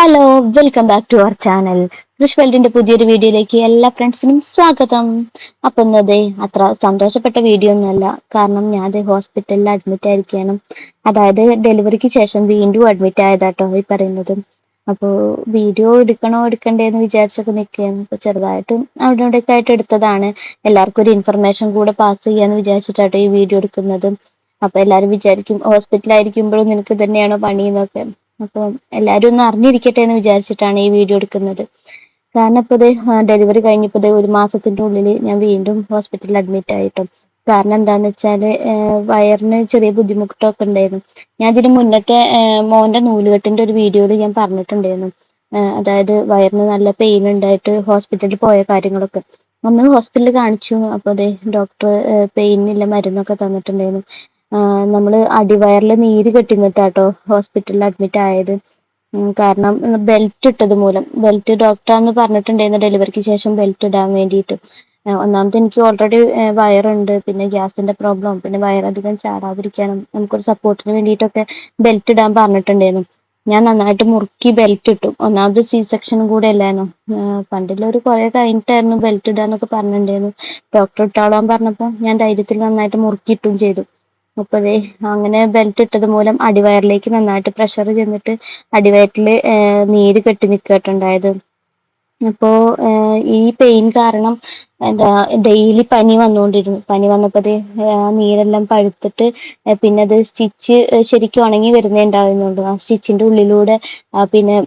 Hello welcome back to our channel Krish വേൾഡിന്റെ പുതിയൊരു വീഡിയോയിലേക്ക് എല്ലാ ഫ്രണ്ട്സിനും സ്വാഗതം. അപ്പൊ ഇന്നതേ അത്ര സന്തോഷപ്പെട്ട വീഡിയോ ഒന്നുമല്ല കാരണം ഞാൻ ദേ ഹോസ്പിറ്റലിൽ അഡ്മിറ്റ് ആയിരിക്കണം അതായത് ഡെലിവറിക്ക് ശേഷം വീണ്ടും അഡ്മിറ്റ് ആയതാട്ടോ ഈ പറയുന്നത്. അപ്പോൾ വീഡിയോ എടുക്കണോ എടുക്കണ്ടേന്ന് വിചാരിച്ചൊക്കെ നിൽക്കുകയാണ്. അപ്പൊ ചെറുതായിട്ട് അവിടെ ഇവിടെയൊക്കെ ആയിട്ട് എടുത്തതാണ്. എല്ലാവർക്കും ഒരു ഇൻഫർമേഷൻ കൂടെ പാസ് ചെയ്യാന്ന് വിചാരിച്ചിട്ടാട്ടോ ഈ വീഡിയോ എടുക്കുന്നത്. അപ്പൊ എല്ലാരും വിചാരിക്കും ഹോസ്പിറ്റലായിരിക്കുമ്പോഴും നിനക്ക് തന്നെയാണോ പണി എന്നൊക്കെ. അപ്പോൾ എല്ലാവരും ഒന്ന് അറിഞ്ഞിരിക്കട്ടെ എന്ന് വിചാരിച്ചിട്ടാണ് ഈ വീഡിയോ എടുക്കുന്നത്. കാരണം ഇപ്പോൾ ഡെലിവറി കഴിഞ്ഞപ്പോൾ ഒരു മാസത്തിന്റെ ഉള്ളിൽ ഞാൻ വീണ്ടും ഹോസ്പിറ്റലിൽ അഡ്മിറ്റ് ആയിട്ടും. കാരണം എന്താന്ന് വെച്ചാൽ വയറിന് ചെറിയ ബുദ്ധിമുട്ടൊക്കെ ഉണ്ടായിരുന്നു. ഞാൻ ഇതിന് മുന്നത്തെ മോന്റെ നൂലുകെട്ടിന്റെ ഒരു വീഡിയോയിൽ ഞാൻ പറഞ്ഞിട്ടുണ്ടായിരുന്നു. അതായത് വയറിന് നല്ല പെയിൻ ഉണ്ടായിട്ട് ഹോസ്പിറ്റലിൽ പോയ കാര്യങ്ങളൊക്കെ. ഒന്ന് ഹോസ്പിറ്റലിൽ കാണിച്ചു. അപ്പോൾ അതെ ഡോക്ടർ പെയിനില്ല മരുന്നൊക്കെ തന്നിട്ടുണ്ടായിരുന്നു. നമ്മൾ അടിവയറിൽ നീര് കെട്ടി നിന്നിട്ടാട്ടോ ഹോസ്പിറ്റലിൽ അഡ്മിറ്റ് ആയത് കാരണം ബെൽറ്റ് ഇട്ടത് മൂലം. ബെൽറ്റ് ഡോക്ടറാന്ന് പറഞ്ഞിട്ടുണ്ടായിരുന്നു ഡെലിവറിക്ക് ശേഷം ബെൽറ്റ് ഇടാൻ വേണ്ടിയിട്ട് ഒന്നാമത് എനിക്ക് ഓൾറെഡി വയറുണ്ട്. പിന്നെ ഗ്യാസിന്റെ പ്രോബ്ലം പിന്നെ വയറധികം ചാടാതിരിക്കാനും നമുക്കൊരു സപ്പോർട്ടിന് വേണ്ടിയിട്ടൊക്കെ ബെൽറ്റ് ഇടാൻ പറഞ്ഞിട്ടുണ്ടായിരുന്നു. ഞാൻ നന്നായിട്ട് മുറുക്കി ബെൽറ്റ് ഇട്ടു. ഒന്നാമത് സി സെക്ഷനും കൂടെ അല്ലായിരുന്നു. പണ്ടിലൊരു കുറെ കഴിഞ്ഞിട്ടായിരുന്നു ബെൽറ്റ് ഇടാന്നൊക്കെ പറഞ്ഞിട്ടുണ്ടായിരുന്നു. ഡോക്ടർ ഇട്ടോളാൻ പറഞ്ഞപ്പോൾ ഞാൻ ധൈര്യത്തിൽ നന്നായിട്ട് മുറുക്കി ഇട്ടും മുപ്പത് അങ്ങനെ ബെൽറ്റ് ഇട്ടത് മൂലം അടിവയറിലേക്ക് നന്നായിട്ട് പ്രഷർ ചെന്നിട്ട് അടിവയറ്റിൽ നീര് കെട്ടി നിൽക്കട്ടുണ്ടായത് അപ്പോ ഈ പെയിൻ കാരണം എന്താ ഡെയിലി പനി വന്നുകൊണ്ടിരുന്നു പനി വന്നപ്പോൾ നീരെല്ലാം പഴുത്തിട്ട് പിന്നെ അത് സ്റ്റിച്ച് ശരിക്കും ഉണങ്ങി വരുന്നേ ഉണ്ടാവുന്നുള്ളൂ ആ സ്റ്റിച്ചിന്റെ ഉള്ളിലൂടെ പിന്നെ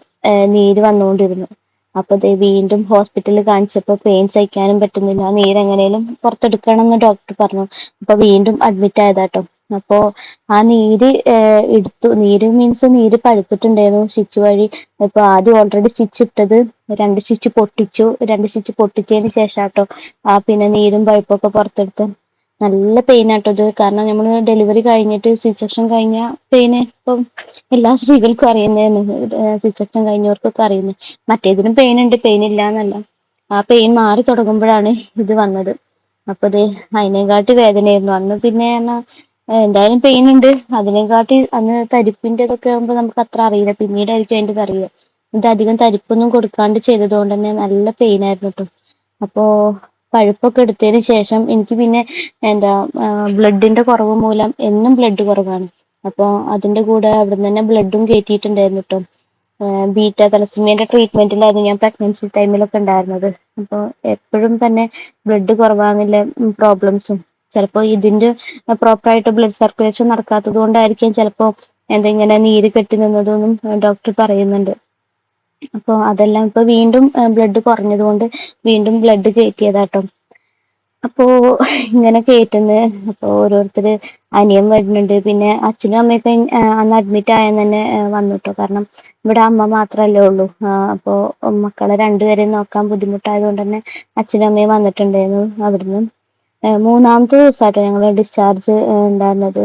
നീര് വന്നുകൊണ്ടിരുന്നു അപ്പൊ ദേ വീണ്ടും ഹോസ്പിറ്റലിൽ കാണിച്ചപ്പോൾ പെയിൻ സഹിക്കാനും പറ്റുന്നില്ല. നീരെങ്ങനെയും പുറത്തെടുക്കണം എന്ന് ഡോക്ടർ പറഞ്ഞു. അപ്പൊ വീണ്ടും അഡ്മിറ്റ് ആയതാട്ടോ. അപ്പോ ആ നീര് എടുത്തു. നീര് മീൻസ് നീര് പഴുത്തിട്ടുണ്ടായിരുന്നു. സ്റ്റിച്ച് വഴി ഇപ്പൊ ആദ്യം ഓൾറെഡി സ്റ്റിച്ച് ഇട്ടത് രണ്ട് സ്റ്റിച്ച് പൊട്ടിച്ചു. രണ്ട് സ്റ്റിച്ച് പൊട്ടിച്ചതിന് ശേഷം ആട്ടോ ആ പിന്നെ നീരും പഴുപ്പൊക്കെ പുറത്തെടുത്ത്. നല്ല പെയിൻ ആട്ടോ ഇത്. കാരണം നമ്മൾ ഡെലിവറി കഴിഞ്ഞിട്ട് സിസെക്ഷൻ കഴിഞ്ഞ പെയിൻ ഇപ്പം എല്ലാ സ്ത്രീകൾക്കും അറിയുന്നതാണ്. സിസെക്ഷൻ കഴിഞ്ഞവർക്കൊക്കെ അറിയുന്നത്. മറ്റേതിനും പെയിൻ ഉണ്ട് പെയിൻ ഇല്ല എന്നല്ല ആ പെയിൻ മാറി തുടങ്ങുമ്പോഴാണ് ഇത് വന്നത്. അപ്പൊ ഇത് അതിനെക്കാട്ടി വേദനയായിരുന്നു. അന്ന് പിന്നെ എന്തായാലും പെയിൻ ഉണ്ട്. അതിനെക്കാട്ടി അന്ന് തരിപ്പിന്റെ ഇതൊക്കെ ആകുമ്പോൾ നമുക്ക് അത്ര അറിയില്ല. പിന്നീടായിരിക്കും അതിന്റെ അറിയുക ഇത് അധികം തരിപ്പൊന്നും കൊടുക്കാണ്ട് ചെയ്തത് കൊണ്ട് തന്നെ നല്ല പെയിൻ ആയിരുന്നു കേട്ടോ അപ്പോ പഴുപ്പൊക്കെ എടുത്തതിന് ശേഷം എനിക്ക് പിന്നെ എന്താ ബ്ലഡിന്റെ കുറവ് മൂലം എന്നും ബ്ലഡ് കുറവാണ്. അപ്പോൾ അതിന്റെ കൂടെ അവിടെ നിന്ന് തന്നെ ബ്ലഡും കയറ്റിയിട്ടുണ്ടായിരുന്നു കേട്ടോ ബീറ്റ തലസിമിയന്റെ ട്രീറ്റ്മെന്റിലായിരുന്നു ഞാൻ പ്രഗ്നൻസി ടൈമിലൊക്കെ ഉണ്ടായിരുന്നത്. അപ്പോൾ എപ്പോഴും തന്നെ ബ്ലഡ് കുറവാകുന്നില്ല പ്രോബ്ലംസും ചിലപ്പോൾ ഇതിന്റെ പ്രോപ്പർ ആയിട്ട് ബ്ലഡ് സർക്കുലേഷൻ നടക്കാത്തത് കൊണ്ടായിരിക്കും ചിലപ്പോൾ എന്തെങ്ങനെ നീര് കെട്ടി നിന്നതൊന്നും ഡോക്ടർ പറയുന്നുണ്ട്. അപ്പോൾ അതെല്ലാം ഇപ്പൊ വീണ്ടും ബ്ലഡ് കുറഞ്ഞത് കൊണ്ട് വീണ്ടും ബ്ലഡ് കയറ്റിയതാട്ടോ. അപ്പോ ഇങ്ങനെ കയറ്റുന്നത് അപ്പോൾ ഓരോരുത്തർ അനിയൻ വരുന്നുണ്ട്. പിന്നെ അച്ഛനും അമ്മയൊക്കെ അന്ന് അഡ്മിറ്റ് ആയെന്ന് തന്നെ വന്നു കാരണം ഇവിടെ അമ്മ മാത്രമല്ലേ ഉള്ളൂ. അപ്പോൾ മക്കളെ രണ്ടുപേരെയും നോക്കാൻ ബുദ്ധിമുട്ടായത് കൊണ്ട് തന്നെ അച്ഛനും അമ്മയും വന്നിട്ടുണ്ടായിരുന്നു അവിടുന്ന്. മൂന്നാമത്തെ ദിവസമായിട്ടോ ഞങ്ങൾ ഡിസ്ചാർജ് ഉണ്ടായിരുന്നത്.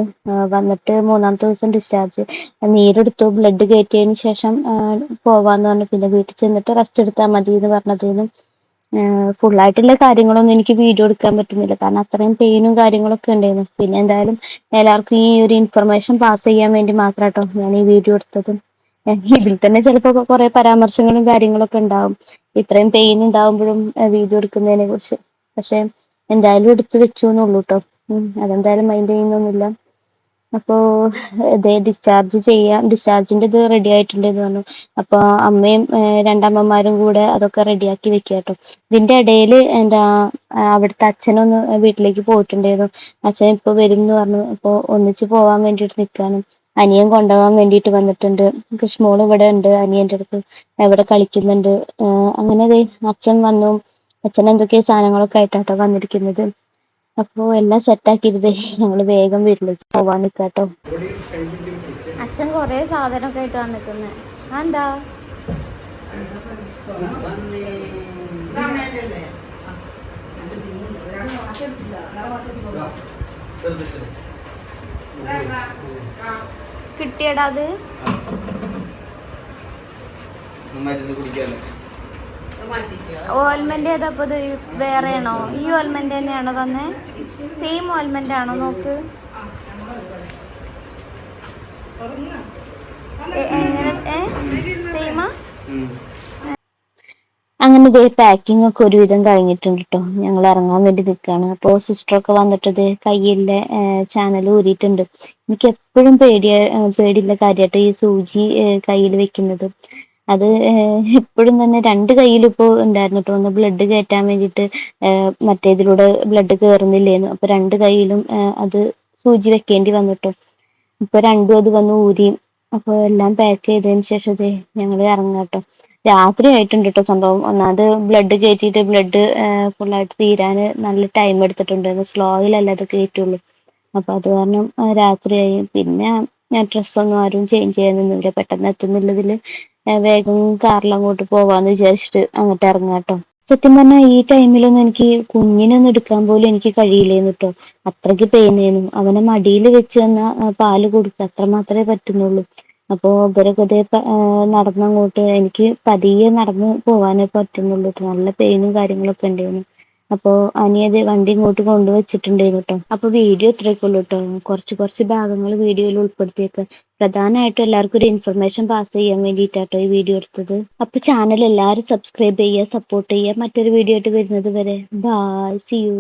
വന്നിട്ട് മൂന്നാമത്തെ ദിവസം ഡിസ്ചാർജ് നീരെടുത്തു ബ്ലഡ് കയറ്റിയതിന് ശേഷം പോവാന്ന് പറഞ്ഞു. പിന്നെ വീട്ടിൽ ചെന്നിട്ട് റെസ്റ്റ് എടുത്താൽ മതി എന്ന് പറഞ്ഞതിനും ഫുള്ളായിട്ടുള്ള കാര്യങ്ങളൊന്നും എനിക്ക് വീഡിയോ എടുക്കാൻ പറ്റുന്നില്ല. കാരണം അത്രയും പെയിനും കാര്യങ്ങളൊക്കെ ഉണ്ടായിരുന്നു. പിന്നെ എന്തായാലും എല്ലാവർക്കും ഈ ഒരു ഇൻഫർമേഷൻ പാസ് ചെയ്യാൻ വേണ്ടി മാത്രമാട്ടോ ഞാൻ ഈ വീഡിയോ എടുത്തതും. ഇതിൽ തന്നെ ചിലപ്പോൾ കുറെ പരാമർശങ്ങളും കാര്യങ്ങളൊക്കെ ഉണ്ടാവും. ഇത്രയും പെയിൻ ഉണ്ടാവുമ്പോഴും വീഡിയോ എടുക്കുന്നതിനെ കുറിച്ച് പക്ഷെ എന്തായാലും എടുത്തു വെച്ചു എന്നുള്ളൂ കേട്ടോ അതെന്തായാലും മൈൻഡ് ചെയ്യുന്നൊന്നുമില്ല. അപ്പോ ഇതേ ഡിസ്ചാർജ് ചെയ്യാം. ഡിസ്ചാർജിന്റെ ഇത് റെഡി ആയിട്ടുണ്ടെന്ന് പറഞ്ഞു. അപ്പൊ അമ്മയും രണ്ടമ്മമാരും കൂടെ അതൊക്കെ റെഡിയാക്കി വെക്കുക കേട്ടോ ഇതിന്റെ ഇടയിൽ എന്താ അവിടുത്തെ അച്ഛനൊന്ന് വീട്ടിലേക്ക് പോയിട്ടുണ്ടായിരുന്നു. അച്ഛൻ ഇപ്പൊ വരും എന്ന് പറഞ്ഞു. അപ്പോ ഒന്നിച്ചു പോവാൻ വേണ്ടിയിട്ട് നിൽക്കാനും അനിയൻ കൊണ്ടുപോകാൻ വേണ്ടിയിട്ട് വന്നിട്ടുണ്ട്. കൃഷ്ണമോൾ ഇവിടെ ഉണ്ട്. അനിയന്റെ അടുത്ത് ഇവിടെ കളിക്കുന്നുണ്ട്. അങ്ങനെ അച്ഛൻ വന്നു. അച്ഛൻ എന്തൊക്കെയോ സാധനങ്ങളൊക്കെ ആയിട്ടാട്ടോ വന്നിരിക്കുന്നത്. അപ്പോ എല്ലാം സെറ്റാക്കിയിരുതേ ഞങ്ങൾ വേഗം വീട്ടിലേക്ക് പോവാൻ നിക്കാട്ടോ. അച്ഛൻ കൊറേ സാധനമൊക്കെ ആയിട്ട് വന്നിക്കുന്നത് എന്താ കിട്ടിയടാ അത്? മരുന്ന് കുടിക്കാല്ലേ ഓൽമെന്റ് ഏതാപ്പോ ഇത് വേറെയാണോ? ഈ ഓൽമെന്റ് തന്നെയാണോ തന്നെ? സെയിം ഓൽമെന്റ് ആണോ നോക്ക്. എങ്ങനെ സെയിമാ അങ്ങനെ ഇതേ പാക്കിംഗ് ഒക്കെ ഒരുവിധം കഴിഞ്ഞിട്ടുണ്ട് കേട്ടോ ഞങ്ങൾ ഇറങ്ങാൻ വേണ്ടി നിൽക്കുകയാണ് അപ്പോൾ സിസ്റ്റർ ഒക്കെ വന്നിട്ട് ഇത് കയ്യിലെ ചാനൽ ഊരിയിട്ടുണ്ട്. എനിക്ക് എപ്പോഴും പേടിയ പേടിയുള്ള കാര്യമായിട്ട് ഈ സൂചി കയ്യിൽ വെക്കുന്നത്. അത് എപ്പോഴും തന്നെ രണ്ട് കയ്യിലും ഇപ്പോൾ ഉണ്ടായിരുന്നു കേട്ടോ ഒന്ന് ബ്ലഡ് കയറ്റാൻ വേണ്ടിട്ട് മറ്റേതിലൂടെ ബ്ലഡ് കയറുന്നില്ലേന്നു അപ്പൊ രണ്ട് കയ്യിലും അത് സൂചി വെക്കേണ്ടി വന്നിട്ടോ? ഇപ്പൊ രണ്ടും അത് വന്ന് ഊരിയും അപ്പൊ എല്ലാം പാക്ക് ചെയ്തതിന് ശേഷം ദേ ഞങ്ങൾ ഇറങ്ങാട്ടോ. രാത്രി ആയിട്ടുണ്ട് കേട്ടോ സംഭവം. ഒന്നാമത് ബ്ലഡ് കയറ്റിയിട്ട് ബ്ലഡ് ഫുള്ളായിട്ട് തീരാൻ നല്ല ടൈം എടുത്തിട്ടുണ്ട്. സ്ലോയിലല്ല അത് കയറ്റുള്ളൂ അപ്പൊ അത് കാരണം രാത്രിയായി. പിന്നെ ഞാൻ ഡ്രസ്സൊന്നും ആരും ചേഞ്ച് ചെയ്യാനൊന്നുമില്ല. പെട്ടെന്ന് എത്തുന്നുള്ളതിൽ വേഗം കാറിലങ്ങോട്ട് പോവാന്ന് വിചാരിച്ചിട്ട് അങ്ങോട്ട് ഇറങ്ങാട്ടോ സത്യം പറഞ്ഞാൽ ഈ ടൈമിലൊന്നും എനിക്ക് കുഞ്ഞിനൊന്നും എടുക്കാൻ പോലും എനിക്ക് കഴിയില്ലേന്ന് കേട്ടോ. അത്രയ്ക്ക് പെയിനായിരുന്നു അവനെ മടിയിൽ വെച്ച് തന്ന പാൽ കൊടുക്കുക അത്ര മാത്രമേ പറ്റുന്നുള്ളൂ. അപ്പോ ഇവരൊക്കെ ഇതേ നടന്നങ്ങോട്ട് എനിക്ക് പതിയെ നടന്ന് പോവാനേ പറ്റുന്നുള്ളൂ നല്ല പെയിനും കാര്യങ്ങളൊക്കെ ഉണ്ടായിരുന്നു അപ്പോ അനിയത് വണ്ടി ഇങ്ങോട്ട് കൊണ്ടുവച്ചിട്ടുണ്ടായിരുന്നു കേട്ടോ അപ്പൊ വീഡിയോ ഇത്രയൊക്കെ ഉള്ളൂ കേട്ടോ കുറച്ച് കുറച്ച് ഭാഗങ്ങൾ വീഡിയോയിൽ ഉൾപ്പെടുത്തിയൊക്കെ. പ്രധാനമായിട്ടും എല്ലാവർക്കും ഒരു ഇൻഫർമേഷൻ പാസ് ചെയ്യാൻ വേണ്ടിയിട്ടാട്ടോ ഈ വീഡിയോ എടുത്തത്. അപ്പൊ ചാനൽ എല്ലാവരും സബ്സ്ക്രൈബ് ചെയ്യുക സപ്പോർട്ട് ചെയ്യുക. മറ്റൊരു വീഡിയോ ആയിട്ട് വരുന്നത് വരെ. Bye C U